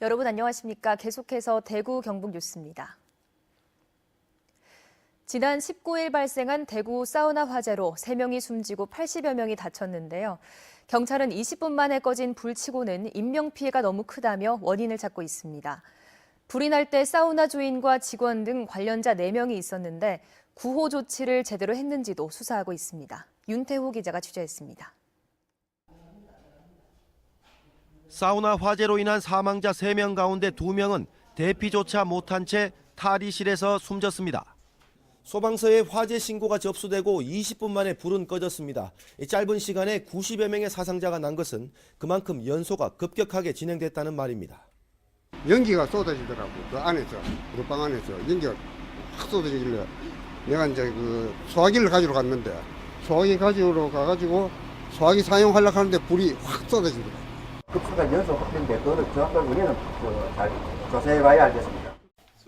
여러분 안녕하십니까? 계속해서 대구 경북 뉴스입니다. 지난 19일 발생한 대구 사우나 화재로 3명이 숨지고 80여 명이 다쳤는데요. 경찰은 20분 만에 꺼진 불치고는 인명피해가 너무 크다며 원인을 찾고 있습니다. 불이 날 때 사우나 주인과 직원 등 관련자 4명이 있었는데 구호 조치를 제대로 했는지도 수사하고 있습니다. 윤태호 기자가 취재했습니다. 사우나 화재로 인한 사망자 3명 가운데 2명은 대피조차 못한 채 탈의실에서 숨졌습니다. 소방서에 화재 신고가 접수되고 20분 만에 불은 꺼졌습니다. 이 짧은 시간에 90여 명의 사상자가 난 것은 그만큼 연소가 급격하게 진행됐다는 말입니다. 연기가 쏟아지더라고 그 안에서 루방 안에서 연기가 확 쏟아지길래 내가 이제 그 소화기를 가지러 갔는데 소화기 가지러 가가지고 소화기 사용하려고 하는데 불이 확 쏟아지더라고 급수가 연속 확대인데 그거는 정확하게 우리는 그잘 조사해 봐야 알겠습니다.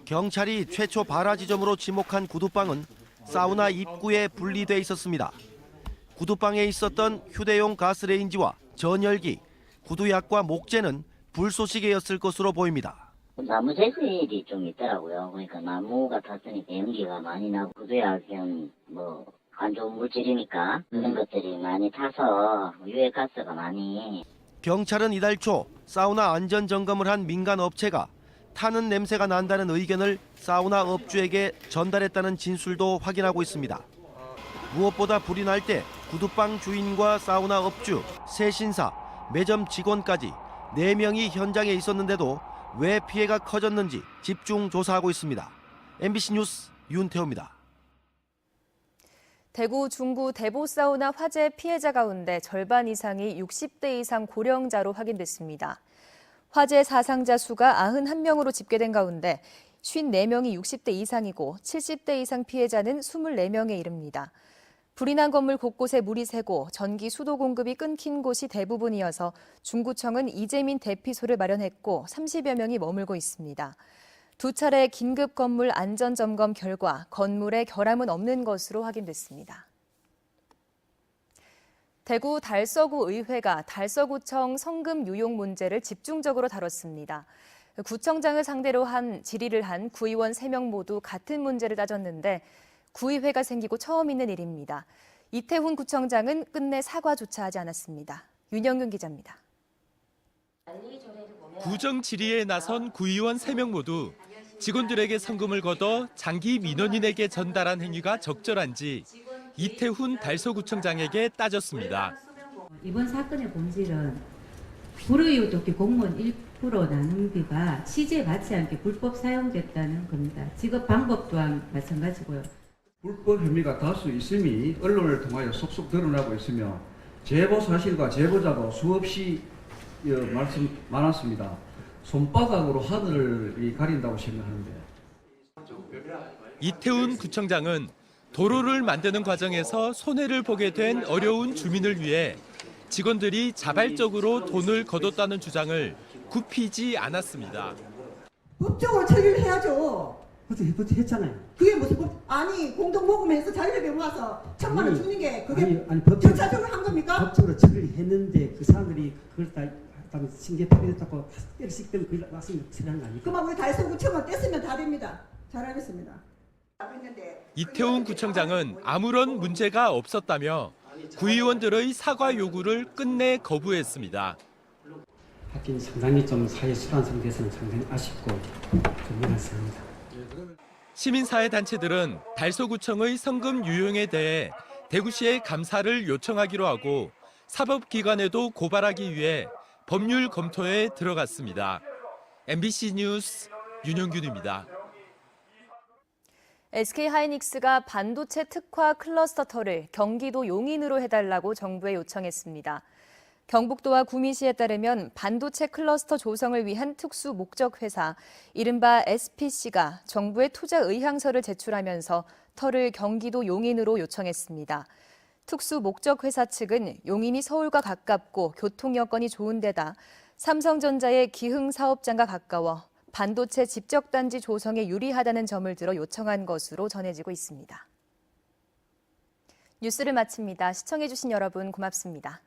경찰이 최초 발화 지점으로 지목한 구두방은 사우나 입구에 분리돼 있었습니다. 구두방에 있었던 휴대용 가스레인지와 전열기, 구두약과 목재는 불쏘시개였을 것으로 보입니다. 나무 재질이 좀 있더라고요. 그러니까 나무가 탔으니까 연기가 많이 나고 그도야 그냥 뭐 안 좋은 물질이니까 그런 것들이 많이 타서 유해 가스가 많이 경찰은 이달 초 사우나 안전 점검을 한 민간 업체가 타는 냄새가 난다는 의견을 사우나 업주에게 전달했다는 진술도 확인하고 있습니다. 무엇보다 불이 날 때 구두방 주인과 사우나 업주, 세신사, 매점 직원까지 4명이 현장에 있었는데도 왜 피해가 커졌는지 집중 조사하고 있습니다. MBC 뉴스 윤태호입니다. 대구 중구 대보 사우나 화재 피해자 가운데 절반 이상이 60대 이상 고령자로 확인됐습니다. 화재 사상자 수가 91명으로 집계된 가운데 54명이 60대 이상이고 70대 이상 피해자는 24명에 이릅니다. 불이 난 건물 곳곳에 물이 새고 전기 수도 공급이 끊긴 곳이 대부분이어서 중구청은 이재민 대피소를 마련했고 30여 명이 머물고 있습니다. 두 차례 긴급 건물 안전 점검 결과 건물에 결함은 없는 것으로 확인됐습니다. 대구 달서구 의회가 달서구청 성금 유용 문제를 집중적으로 다뤘습니다. 구청장을 상대로 한 질의를 한 구의원 3명 모두 같은 문제를 따졌는데 구의회가 생기고 처음 있는 일입니다. 이태훈 구청장은 끝내 사과조차 하지 않았습니다. 윤영균 기자입니다. 구정 질의에 나선 구의원 3명 모두 직원들에게 성금을 걷어 장기 민원인에게 전달한 행위가 적절한지 이태훈 달서구청장에게 따졌습니다. 이번 사건의 본질은 불의유독기 공무원 1% 나눔비가 취지에 맞지 않게 불법 사용됐다는 겁니다. 지급 방법 또한 마찬가지고요. 불법 혐의가 다수 있음이 언론을 통하여 속속 드러나고 있으며 제보 사실과 제보자도 수없이 어, 말씀 많았습니다. 손바닥으로 하늘을 이 가린다고 생각하는데 이태훈 구청장은 도로를 만드는 과정에서 손해를 보게 된 어려운 주민을 위해 직원들이 자발적으로 돈을 거뒀다는 주장을 굽히지 않았습니다. 법적으로 처리를 해야죠. 그것도 해보지 했잖아요. 그게 무슨 법? 아니 공동 모금해서 자유롭게 모아서 천만 원 아니, 주는 게 그게 아니, 아니 법적, 절차적으로 한 겁니까? 법적으로 처리를 했는데 그 사람들이 그걸 다 일단 신계 파괴됐다고 때리식 때문에 그걸 왔으면 처리한 거 아닙니까? 그만 우리 달서구청만 뗐으면 다 됩니다. 잘하겠습니다. 이태훈 구청장은 아무런 문제가 없었다며 구의원들의 사과 요구를 끝내 거부했습니다. 하긴 상당히 좀 사회 수단성 돼서는 상당히 아쉽고 좀 미안합니다. 시민사회단체들은 달서구청의 성금 유용에 대해 대구시에 감사를 요청하기로 하고 사법기관에도 고발하기 위해 법률 검토에 들어갔습니다. MBC 뉴스 윤영균입니다. SK 하이닉스가 반도체 특화 클러스터 터를 경기도 용인으로 해달라고 정부에 요청했습니다. 경북도와 구미시에 따르면 반도체 클러스터 조성을 위한 특수 목적 회사 이른바 SPC가 정부에 투자 의향서를 제출하면서 터를 경기도 용인으로 요청했습니다. 특수 목적 회사 측은 용인이 서울과 가깝고 교통 여건이 좋은 데다 삼성전자의 기흥 사업장과 가까워 반도체 집적 단지 조성에 유리하다는 점을 들어 요청한 것으로 전해지고 있습니다. 뉴스를 마칩니다. 시청해 주신 여러분 고맙습니다.